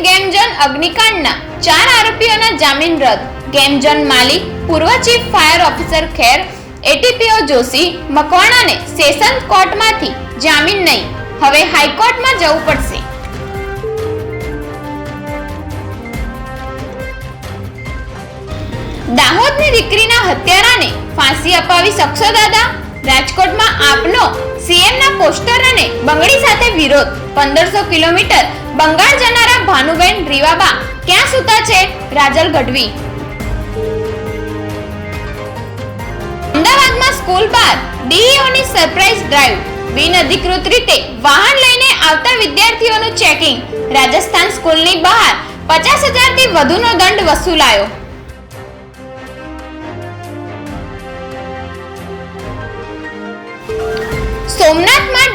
અગ્નિકાંડના ચાર આરોપીઓના જામીન રદ. ગેમજન માલિક, પૂર્વ chief fire officer Kher, ATPO Joshi મકવાણાને session કોર્ટમાંથી જામીન નહીં. હવે હાઈકોર્ટમાં જવું પડશે. દાહોદની દીકરીના હત્યારાને ફાંસી અપાવી શકશો દાદા. રાજકોટમાં આપનો સીએમના પોસ્ટર અને બંગડી સાથે વિરોધ. પંદરસો કિલોમીટર બંગાળ જનારા ભાનુબેન રીવાબા ક્યાં સુતા છે? રાજલ ગઢવી. અમદાવાદમાં સ્કૂલ બાર ડીઈઓની સરપ્રાઇઝ ડ્રાઈવ. બિનઅધિકૃત રીતે વાહન લઈને આવતા વિદ્યાર્થીઓનું ચેકિંગ. રાજસ્થાન સ્કૂલની બહાર પચાસ હજારથી વધુનો દંડ વસૂલાયો.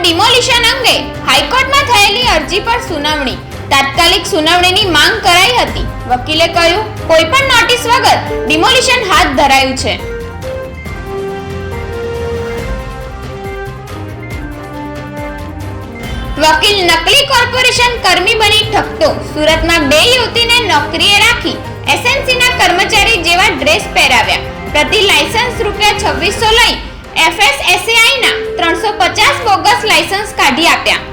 ડિમોલિશન અંગે હાઈકોર્ટમાં થયેલી અરજી પર સુનાવણી. તાત્કાલિક સુનાવણીની માંગ કરાઈ હતી. વકીલે કહ્યું, કોઈ પણ નોટિસ વગર ડિમોલિશન હાથ ધરાયું છે. વકીલ નકલી કોર્પોરેશન કર્મી બની ઠકતો સુરતમાં બે યુવતીને નોકરીએ રાખી એસએનસીના કર્મચારી જેવા ડ્રેસ પહેરાવ્યા. પ્રતિ લાયસન્સ રૂપિયા છવ્વીસો લઈ એફએસએસએઆઈ ના ત્રણસો પચાસ બોગસ લાયસન્સ કાઢી આપ્યા.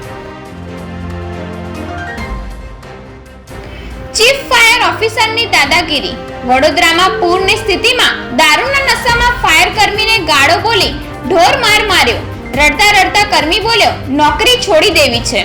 ચીફ ફાયર ઓફિસરની દાદાગીરી. વડોદરામાં પૂરની સ્થિતિમાં દારૂના નશામાં ફાયર કર્મીને ગાળો બોલી ઢોર માર માર્યો. રડતા રડતા કર્મી બોલ્યો, નોકરી છોડી દેવી છે.